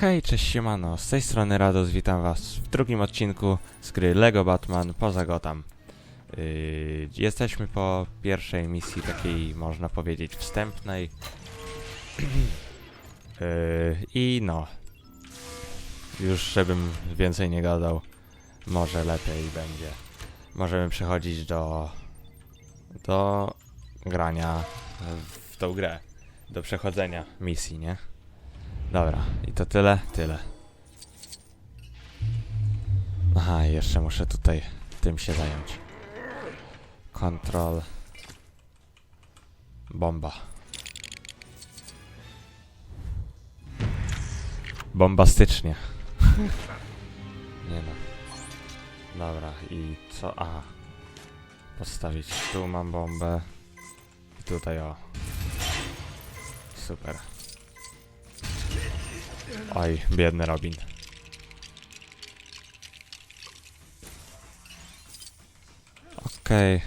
Hej, cześć siemano, z tej strony Rados, witam was w drugim odcinku z gry LEGO Batman poza Gotham. Yy, jesteśmy po pierwszej misji takiej, można powiedzieć, wstępnej. yy, I no, już żebym więcej nie gadał, może lepiej będzie. Możemy przechodzić do, do grania w tą grę, do przechodzenia misji, nie? Dobra, i to tyle, tyle. Aha, jeszcze muszę tutaj tym się zająć. Control. Bomba. Bombastycznie. Nie no. Dobra, i co? Aha. Postawić tu mam bombę. I tutaj o. Super. Oj, biedny Robin. Okej.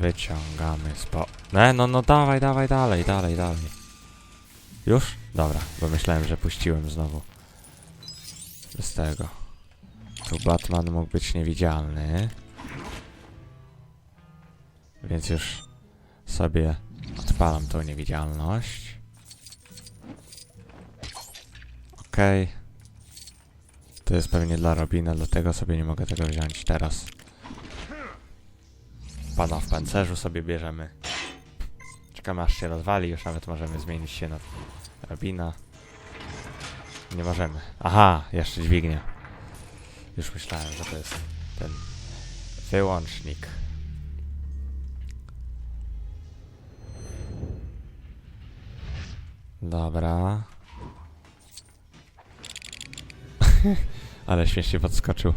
Wyciągamy spo... Ne, no, no, dawaj, dawaj, dalej, dalej, dalej. Już? Dobra, bo myślałem, że puściłem znowu. Bez tego. Tu Batman mógł być niewidzialny. Więc już sobie Odpalam tą niewidzialność. Okej. To jest pewnie dla Robina, dlatego sobie nie mogę tego wziąć teraz. Pana w pancerzu sobie bierzemy. Czekamy aż się rozwali, już nawet możemy zmienić się na Robina. Nie możemy. Aha, jeszcze dźwignia. Już myślałem, że to jest ten wyłącznik. Dobra. Ale śmiesznie podskoczył.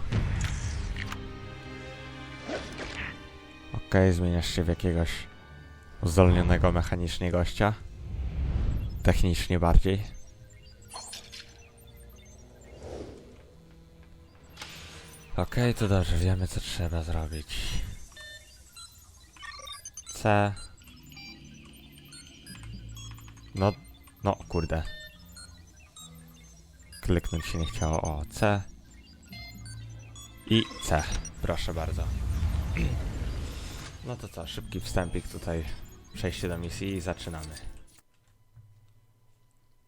Okej, zmieniasz się w jakiegoś uzdolnionego mechanicznie gościa. Technicznie bardziej. Okej, to dobrze, wiemy co trzeba zrobić. C. No, no kurde. Kliknąć się nie chciało. O, C. I C. Proszę bardzo. No to co, szybki wstępik tutaj. Przejście do misji i zaczynamy.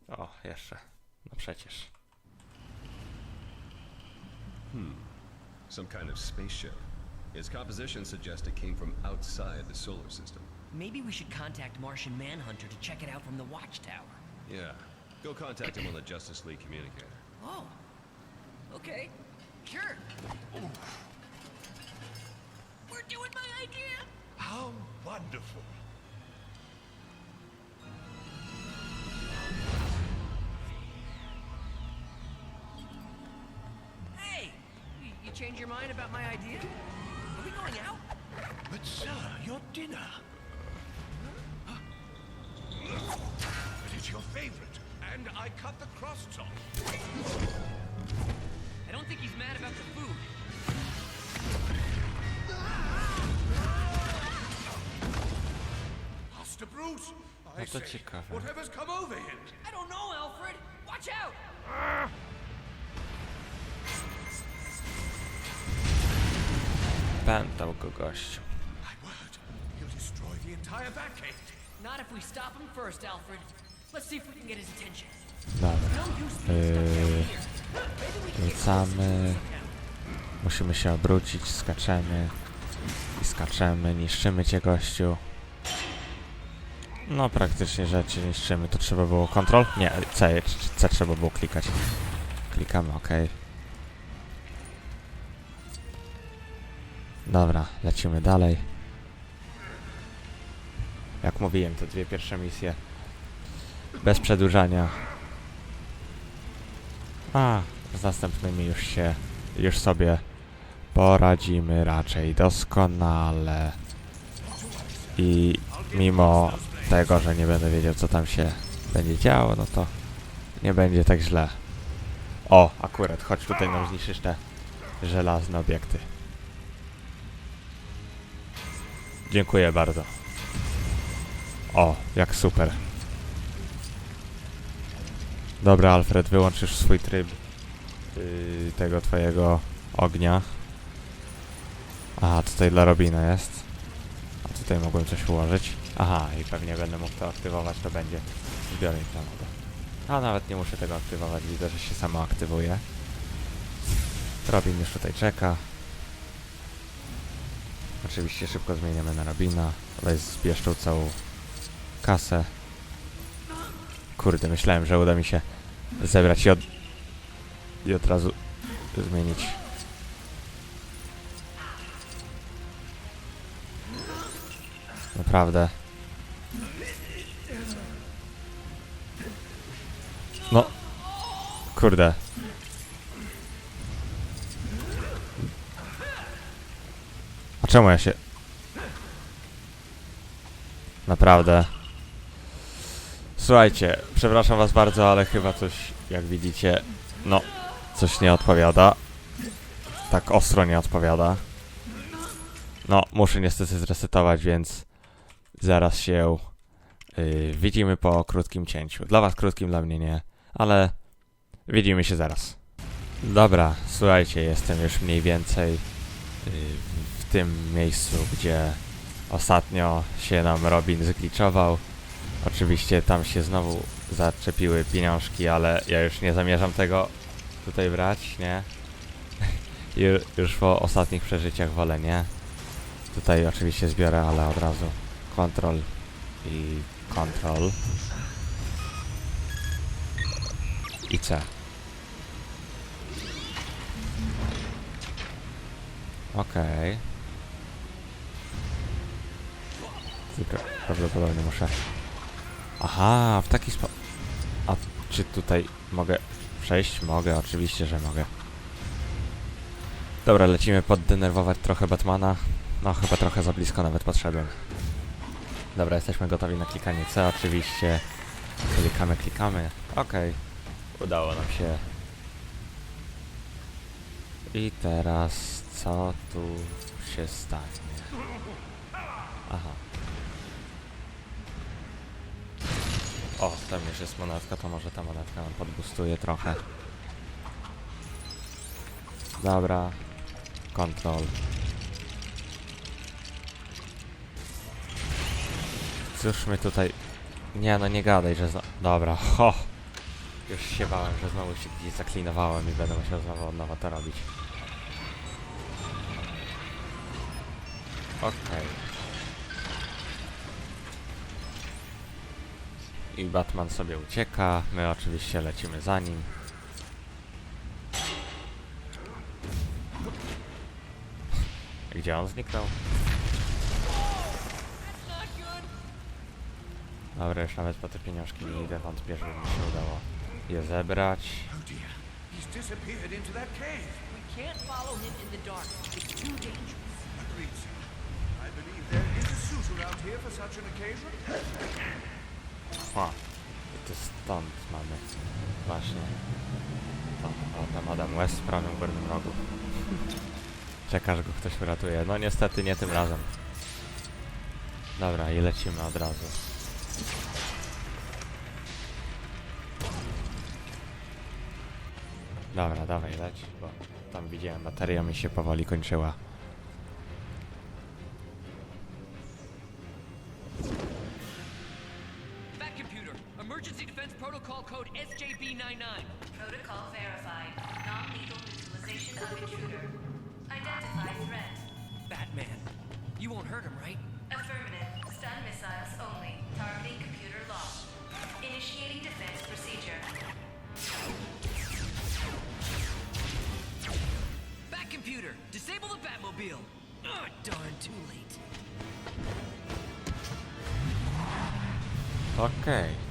O, jeszcze. No przecież. Some kind of spaceship. Its composition suggests it came from outside the solar system. Maybe we should contact Martian Manhunter to check it out from the watchtower. Yeah. Go contact him on the Justice League communicator. Oh. Okay. Sure. We're doing my idea. How wonderful! Hey, you, you change your mind about my idea? Are we going out? But sir, your dinner. But it's your favorite, and I cut the crusts off. I don't think he's mad about the food. Master Bruce, I No to say, ciekawe. whatever's come over here. I don't know, Alfred. Watch out. Pętał go gościu. My word, he'll destroy the entire Batcave. Not if we stop him first, Alfred. Dobra. Yy. Wracamy. Musimy się obrócić, skaczemy. I skaczemy, niszczymy cię gościu. No praktycznie rzeczy niszczymy. To trzeba było kontrol? Nie, C, C trzeba było klikać. Klikamy, ok. Dobra, lecimy dalej. Jak mówiłem, te dwie pierwsze misje. Bez przedłużania. A, z następnymi już się, już sobie poradzimy raczej doskonale. I mimo tego, że nie będę wiedział, co tam się będzie działo, no to nie będzie tak źle. O, akurat, chodź tutaj nam zniszczysz te żelazne obiekty. Dziękuję bardzo. O, jak super. Dobra, Alfred, wyłączysz swój tryb yy, tego twojego ognia. Aha, tutaj dla Robina jest. A tutaj mogłem coś ułożyć. Aha, i pewnie będę mógł to aktywować, to będzie zbiornik na wodę. A nawet nie muszę tego aktywować, widzę, że się samo aktywuje. Robin już tutaj czeka. Oczywiście szybko zmieniamy na Robina. Weź zbierz całą kasę. Kurde, myślałem, że uda mi się zebrać i od, i od razu zmienić. Naprawdę. No. Kurde. A czemu ja się... Naprawdę. Słuchajcie, przepraszam was bardzo, ale chyba coś, jak widzicie, no, coś nie odpowiada. Tak ostro nie odpowiada. No, muszę niestety zresetować, więc zaraz się yy, widzimy po krótkim cięciu. Dla was krótkim, dla mnie nie, ale widzimy się zaraz. Dobra, słuchajcie, jestem już mniej więcej yy, w tym miejscu, gdzie ostatnio się nam Robin zgliczował. Oczywiście tam się znowu zaczepiły pieniążki, ale ja już nie zamierzam tego tutaj brać, nie? Ju, już po ostatnich przeżyciach wolę nie. Tutaj oczywiście zbiorę, ale od razu kontrol i kontrol. I C. Okej. Tylko prawdopodobnie muszę Aha, w taki sposób. A czy tutaj mogę przejść? Mogę, oczywiście, że mogę. Dobra, lecimy poddenerwować trochę Batmana. No, chyba trochę za blisko nawet podszedłem. Dobra, jesteśmy gotowi na klikanie C, oczywiście. Klikamy, klikamy. Okej. Udało nam się. I teraz co tu się stanie? Aha. O, tam już jest monetka, to może ta monetka nam podbustuje trochę. Dobra. Kontrol. Cóż my tutaj... Nie no, nie gadaj, że zno... Dobra, ho! Już się bałem, że znowu się gdzieś zaklinowałem i będę musiał znowu od nowa to robić. Okej. I Batman sobie ucieka, my oczywiście lecimy za nim. Gdzie on zniknął? Dobra, już nawet po te pieniążki nie idę, wątpię, żeby mi się udało je zebrać. Oh. Agreed, sir. I believe there is a suit around here for such an occasion. O, i to stąd mamy właśnie tam Adam West w prawym górnym rogu. Czekasz go ktoś uratuje. No niestety nie tym razem. Dobra, i lecimy od razu. Dobra, dawaj leć, bo tam widziałem, bateria mi się powoli kończyła. Code SJB99. Protocol verified. Non-lethal neutralization of intruder. Identify threat. Batman. You won't hurt him, right? Affirmative. Stun missiles only. Targeting computer locked. Initiating defense procedure. Bat computer. Disable the Batmobile. Ugh, darn, too late. Okej.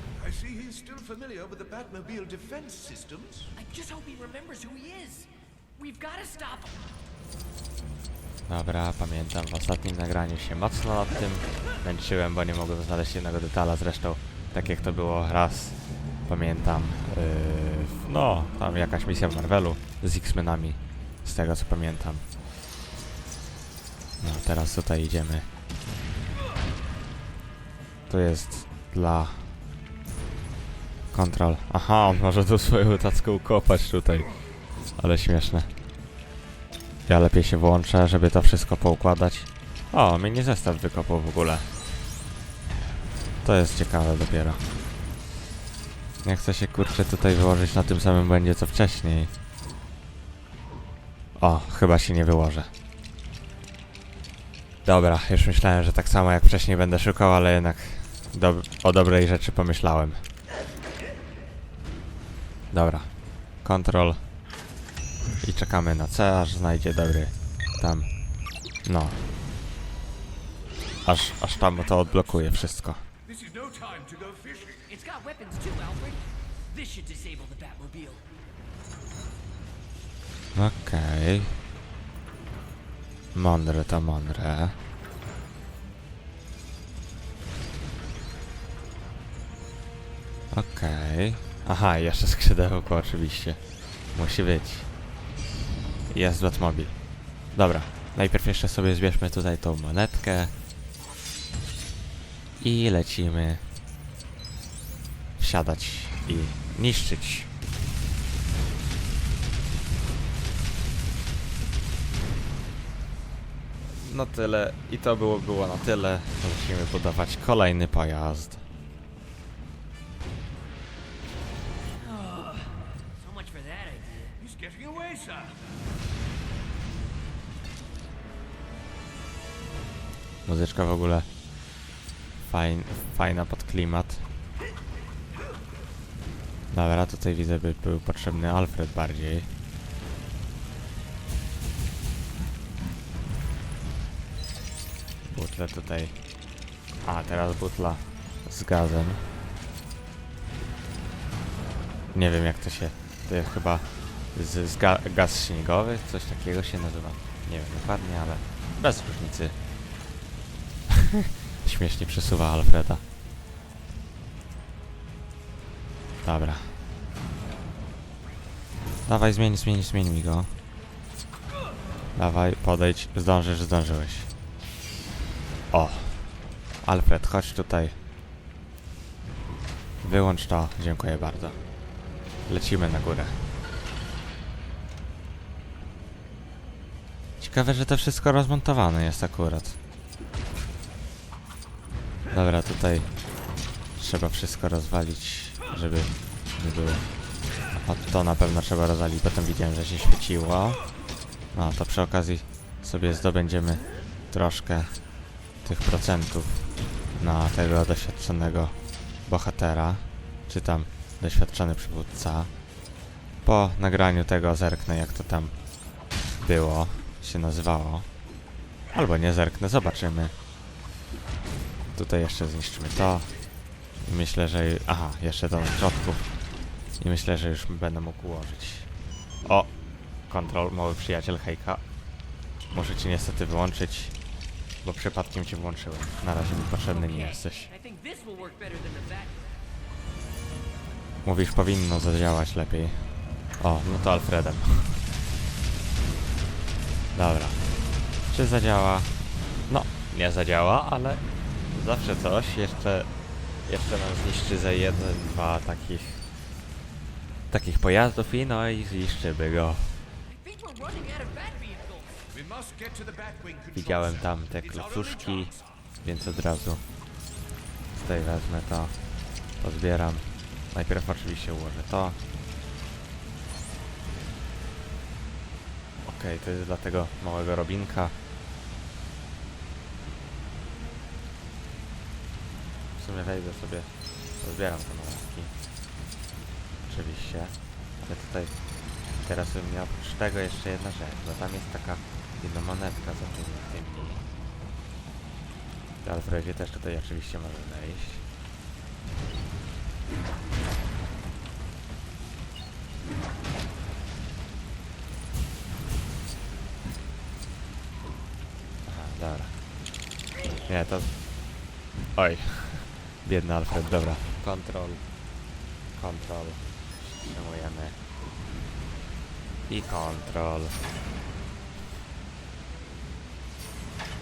Familiar with the Batmobile defense systems. I just hope he remembers who he is. We've got to stop him. Dobra, pamiętam, w ostatnim nagraniu się mocno nad tym męczyłem, bo nie mogłem znaleźć jednego detala, zresztą tak jak to było raz, pamiętam, yy, no, tam jakaś misja w Marvelu z X-Menami, z tego co pamiętam. No, teraz tutaj idziemy. To jest dla Kontrol. Aha, on może tu swoją tacką kopać tutaj. Ale śmieszne. Ja lepiej się włączę, żeby to wszystko poukładać. O, mini zestaw wykopał w ogóle. To jest ciekawe dopiero. Nie chcę się kurczę tutaj wyłożyć na tym samym będzie co wcześniej. O, chyba się nie wyłożę. Dobra, już myślałem, że tak samo jak wcześniej będę szukał, ale jednak dob o dobrej rzeczy pomyślałem. Dobra. Kontrol. I czekamy na C, aż znajdzie dobry tam. No. Aż, aż tam to odblokuje wszystko. No. Okej. Mądre to mądre. Okej. Aha, jeszcze skrzydełko oczywiście. Musi być. Jest Batmobil. Dobra. Najpierw jeszcze sobie zbierzmy tutaj tą monetkę. I lecimy wsiadać i niszczyć. No tyle. I to było, było na tyle. Musimy budować kolejny pojazd. Sir. Muzyczka w ogóle fajn, fajna pod klimat. Dobra, tutaj widzę, by był potrzebny Alfred bardziej. Butle tutaj. A, teraz butla z gazem. Nie wiem jak to się. To jest chyba z, z ga, gaz śniegowy, coś takiego się nazywa. Nie wiem dokładnie, ale bez różnicy. Śmiesznie przesuwa Alfreda. Dobra. Dawaj, zmień, zmień, zmień mi go. Dawaj, podejdź, zdążysz, zdążyłeś. O! Alfred, chodź tutaj. Wyłącz to, dziękuję bardzo. Lecimy na górę. Ciekawe, że to wszystko rozmontowane jest akurat. Dobra, tutaj trzeba wszystko rozwalić, żeby nie było. O, to na pewno trzeba rozwalić, potem widziałem, że się świeciło. No, to przy okazji sobie zdobędziemy troszkę tych procentów na tego doświadczonego bohatera, czy tam doświadczony przywódca. Po nagraniu tego zerknę, jak to tam było, się nazywało. Albo nie zerknę, zobaczymy. Tutaj jeszcze zniszczymy to. I myślę, że... Aha, jeszcze to na środku. I myślę, że już będę mógł ułożyć. O! Kontrol, mały przyjaciel, hejka. Muszę ci niestety wyłączyć, bo przypadkiem cię włączyłem. Na razie mi potrzebny nie jesteś. Mówisz, powinno zadziałać lepiej. O, no to Alfredem. Dobra. Czy zadziała? No, nie zadziała, ale zawsze coś. Jeszcze, jeszcze nam zniszczy za jeden, dwa takich takich pojazdów i no i zniszczymy go. Widziałem tam te klocuszki, więc od razu tutaj wezmę to, pozbieram. Najpierw oczywiście ułożę to. Okej, to jest dla tego małego Robinka. W sumie wejdę sobie, pozbieram te monetki. Oczywiście. Ale tutaj teraz bym miał oprócz tego jeszcze jedna rzecz, bo tam jest taka jedna monetka za tymi tymi. Alfredzie też tutaj oczywiście może wejść. To... Oj. Biedny Alfred, dobra. Kontrol. Kontrol. Przytrzymujemy. I kontrol.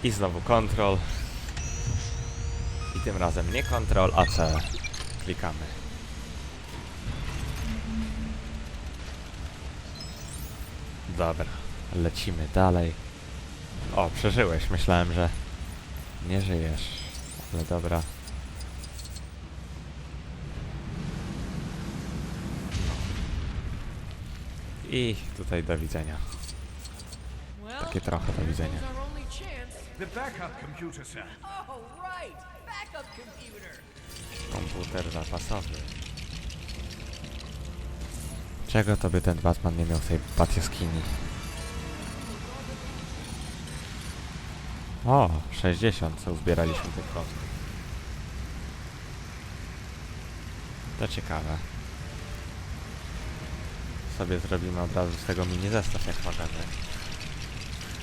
I znowu kontrol. I tym razem nie kontrol, a C. Klikamy. Dobra, lecimy dalej. O, przeżyłeś. Myślałem, że nie żyjesz. Ale dobra. I tutaj do widzenia. Takie trochę do widzenia. The backup computer, sir. Oh, right. Backup computer. Komputer zapasowy. Czego to by ten Batman nie miał w tej Batjaskini? O, 60, co uzbieraliśmy tych kostów. To ciekawe. Sobie zrobimy od razu z tego mini zestaw, jak możemy.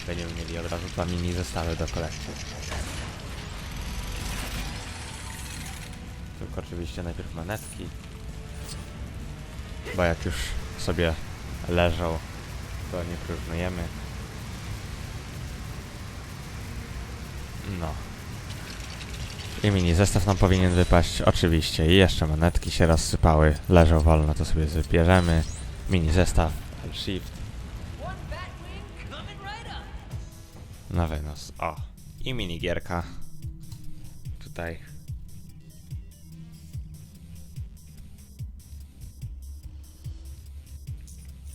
Będziemy mieli od razu dwa mini zestawy do kolekcji. Tylko oczywiście najpierw monetki. Bo jak już sobie leżą, to nie próżnujemy. No. I mini zestaw nam powinien wypaść, oczywiście. I jeszcze monetki się rozsypały, leżą wolno, to sobie zbierzemy. Mini zestaw, shift, na wynos. O. I mini gierka. Tutaj.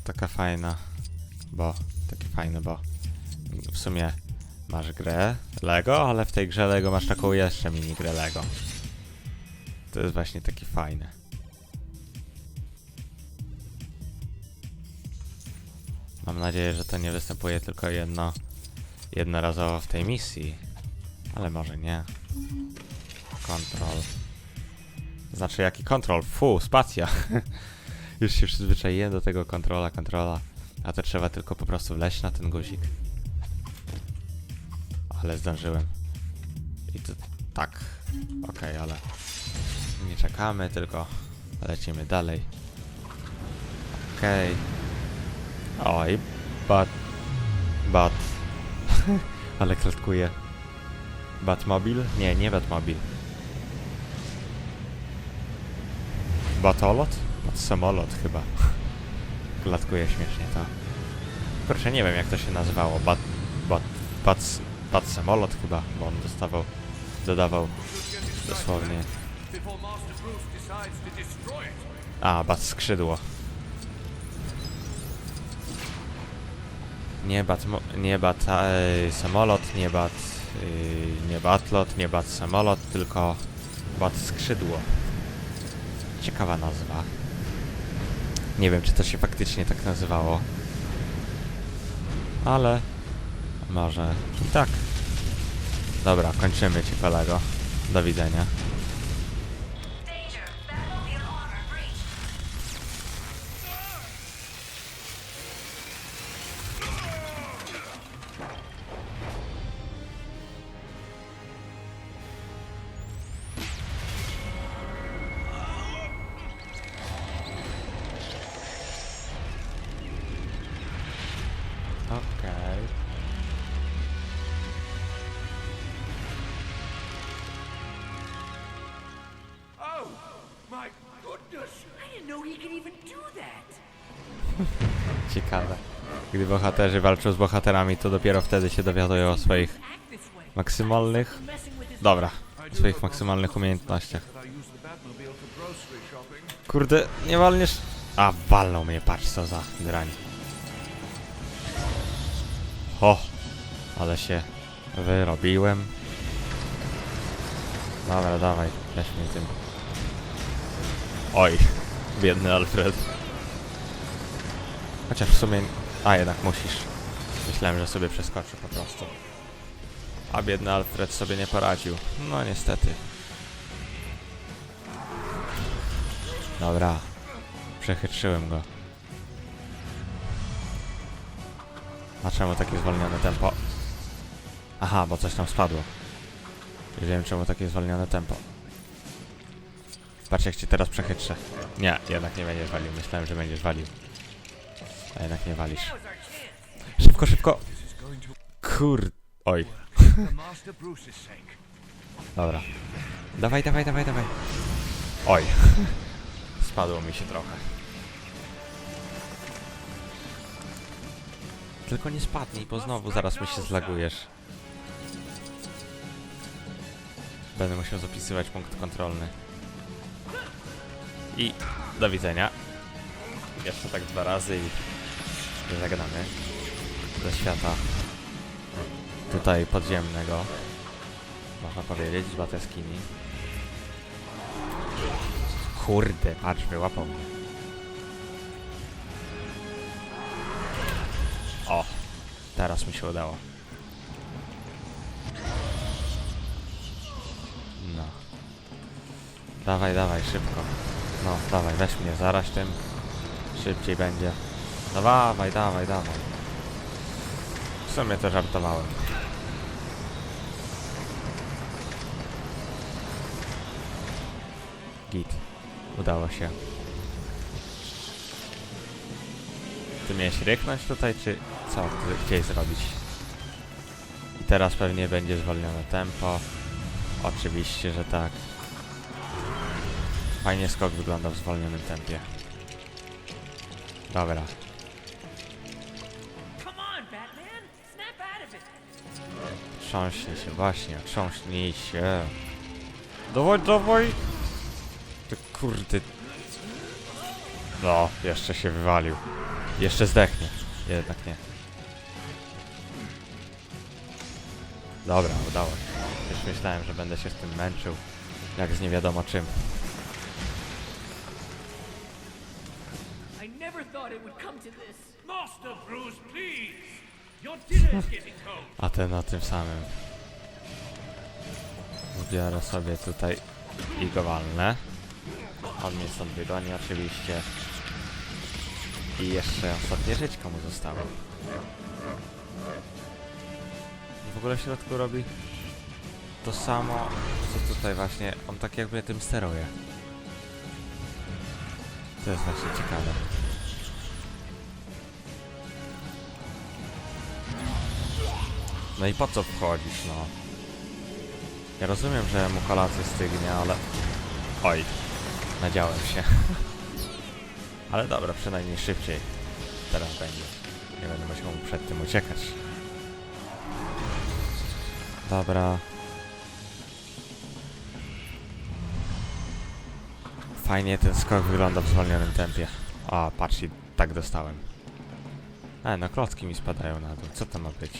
Taka fajna, bo takie fajne, bo w sumie masz grę Lego, ale w tej grze Lego masz taką jeszcze mini grę Lego. To jest właśnie takie fajne. Mam nadzieję, że to nie występuje tylko jedno jednorazowo w tej misji. Ale może nie. Kontrol. Znaczy jaki kontrol? Fu, spacja. Już się przyzwyczaiłem do tego kontrola, kontrola. A to trzeba tylko po prostu wleźć na ten guzik. Ale zdążyłem. I to tak. Okej, ale nie czekamy, tylko lecimy dalej. Okej. Oj, bat... Bat... Ale klatkuje. Batmobil? Nie, nie Batmobil. Batolot? Batsamolot chyba. klatkuje śmiesznie to. Kurczę, nie wiem jak to się nazywało. Bat... Bat... Bat... Batsamolot chyba, bo on dostawał... Dodawał dosłownie... A, bat skrzydło. Nie bat, nie bat e, samolot, nie bat, e, nie batlot, nie bat samolot, tylko bat skrzydło. Ciekawa nazwa. Nie wiem, czy to się faktycznie tak nazywało. Ale może i tak. Dobra, kończymy ci kolego. Do widzenia. Ciekawe. Gdy bohaterzy walczą z bohaterami, to dopiero wtedy się dowiadują o swoich maksymalnych... Dobra, swoich maksymalnych umiejętnościach. Kurde, nie walniesz... A, walnął mnie, patrz co za drań. Ho! Ale się wyrobiłem. Dobra, dawaj, mnie tym. Oj, biedny Alfred. Chociaż w sumie... A, jednak musisz. Myślałem, że sobie przeskoczy po prostu. A biedny Alfred sobie nie poradził. No niestety. Dobra. Przechytrzyłem go. A czemu takie zwolnione tempo? Aha, bo coś tam spadło. Nie wiem czemu takie zwolnione tempo. Patrz jak cię teraz przechytrzę. Nie, jednak nie będziesz walił. Myślałem, że będziesz walił. A jednak nie walisz. Szybko, szybko! Kur... Oj. Dobra. Dawaj, dawaj, dawaj, dawaj. Oj. Spadło mi się trochę. Tylko nie spadnij, bo znowu zaraz mi się zlagujesz. Będę musiał zapisywać punkt kontrolny. I do widzenia. Jeszcze tak dwa razy i zagadamy ze świata tutaj podziemnego. Można powiedzieć, z Bateskini. Kurde, patrz, wyłapał mnie. O, teraz mi się udało. No. Dawaj, dawaj, szybko. No, dawaj, weź mnie, zaraz tym. Szybciej będzie. Dawaj, dawaj, dawaj. W sumie to żartowałem. Git. Udało się. Ty miałeś ryknąć tutaj, czy co chciałeś zrobić? I teraz pewnie będzie zwolnione tempo. Oczywiście, że tak. Fajnie skok wygląda w zwolnionym tempie. Dobra. Trząśnij się, właśnie, trząśnij się. Dawaj, dawaj! Ty kurde. No, jeszcze się wywalił. Jeszcze zdechnie. Jednak nie. Dobra, udało się. Już myślałem, że będę się z tym męczył. Jak z nie wiadomo czym. A ten na tym samym. Zbiorę sobie tutaj i go walnę. On mnie stąd wygoni oczywiście. I jeszcze ostatnie żyćko mu zostało. W ogóle w środku robi to samo, co tutaj właśnie. On tak jakby tym steruje. To jest właśnie ciekawe. No i po co wchodzisz, no? Ja rozumiem, że mu kolacja stygnie, ale... Oj, nadziałem się. ale dobra, przynajmniej szybciej. Teraz będzie. Nie będę musiał mu przed tym uciekać. Dobra. Fajnie ten skok wygląda w zwolnionym tempie. A, patrz, i tak dostałem. E, no klocki mi spadają na dół. Co to ma być?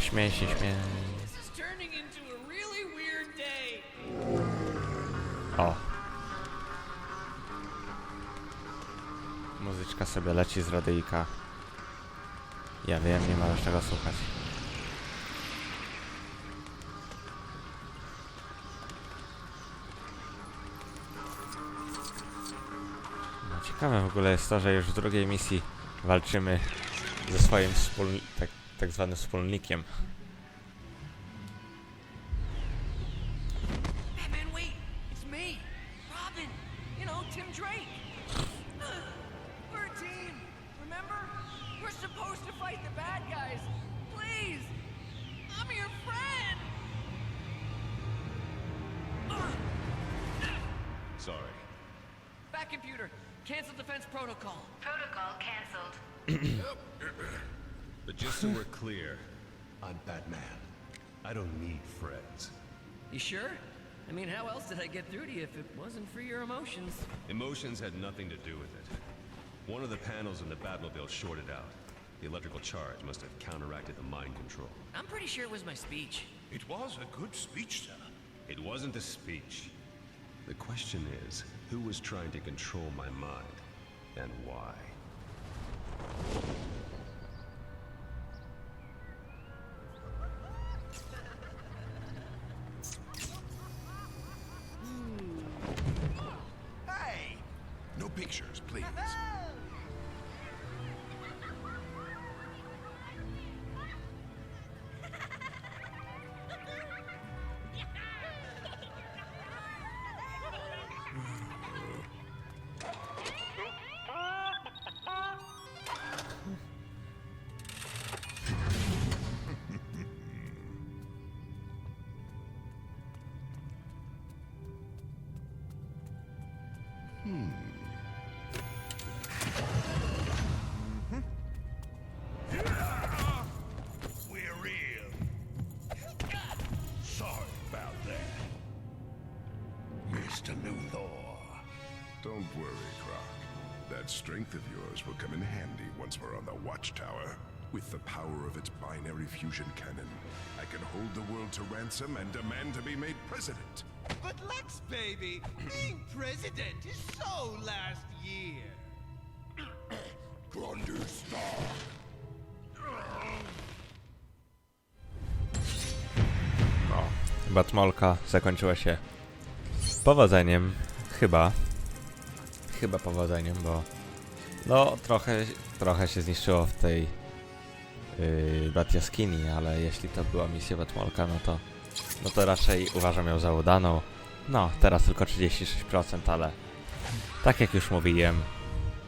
Śmiej się, śmiej. O. Muzyczka sobie leci z radyjka. Ja wiem, nie ma już czego słuchać. No, ciekawe w ogóle jest to, że już w drugiej misji walczymy ze swoim wspólni- tak, zwanym wspólnikiem. But just so we're clear, I'm Batman. I don't need friends. You sure? I mean, how else did I get through to you if it wasn't for your emotions? Emotions had nothing to do with it. One of the panels in the Batmobile shorted out. The electrical charge must have counteracted the mind control. I'm pretty sure it was my speech. It was a good speech, sir. It wasn't a speech. The question is, who was trying to control my mind, and why? Strength of yours will come in handy once we're on the Watchtower. With the power of its binary fusion cannon, I can hold the world to ransom and demand to be made president. But Lex, baby, being president is so last year. Grundy Stark. Batmolka zakończyła się powodzeniem. Chyba. Chyba powodzeniem, bo no trochę, trochę się zniszczyło w tej yy, Bat ale jeśli to była misja Batmolka, no to no to raczej uważam ją za udaną. No, teraz tylko 36%, ale tak jak już mówiłem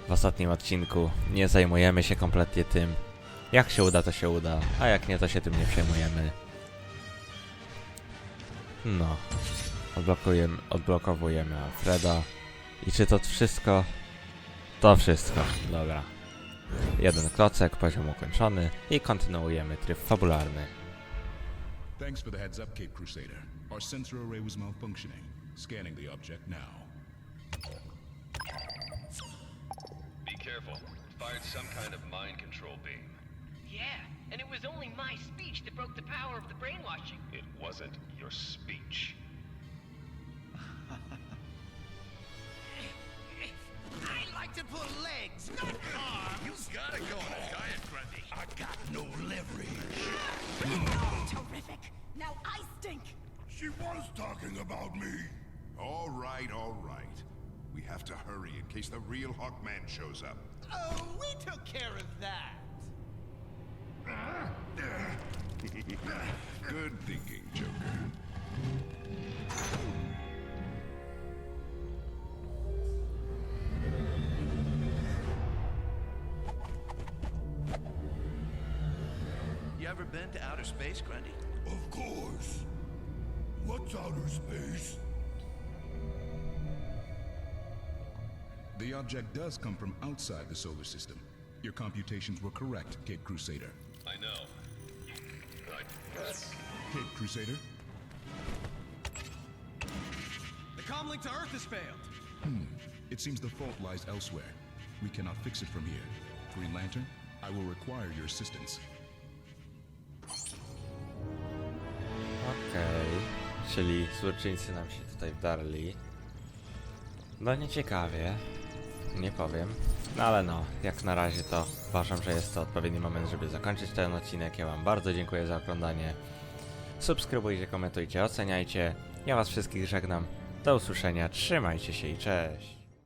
w ostatnim odcinku, nie zajmujemy się kompletnie tym. Jak się uda, to się uda, a jak nie, to się tym nie przejmujemy. No. Odblokujemy, odblokowujemy Alfreda. I czy to wszystko? To wszystko. Dobra. Jeden klocek, poziom ukończony i kontynuujemy tryb fabularny. Thanks for the heads up, Cape Crusader. Our sensor array was malfunctioning. Scanning the object now. Be careful. Fired some kind of mind control beam. Yeah, and it was only my speech that broke the power of the brainwashing. It wasn't your speech. Pull legs, not arms. You gotta go on a diet, Grundy. I got no leverage. Terrific! Now I stink! She was talking about me. All right, all right. We have to hurry in case the real Hawkman shows up. Oh, we took care of that. Good thinking, Joker. Space, Grundy? Of course. What's outer space? The object does come from outside the solar system. Your computations were correct, Cape Crusader. I know. Cape Crusader? The comlink to Earth has failed. Hmm. It seems the fault lies elsewhere. We cannot fix it from here. Green Lantern, I will require your assistance. Czyli złoczyńcy nam się tutaj wdarli. No nieciekawie. Nie powiem. No ale no, jak na razie to uważam, że jest to odpowiedni moment, żeby zakończyć ten odcinek. Ja wam bardzo dziękuję za oglądanie. Subskrybujcie, komentujcie, oceniajcie. Ja was wszystkich żegnam. Do usłyszenia, trzymajcie się i cześć.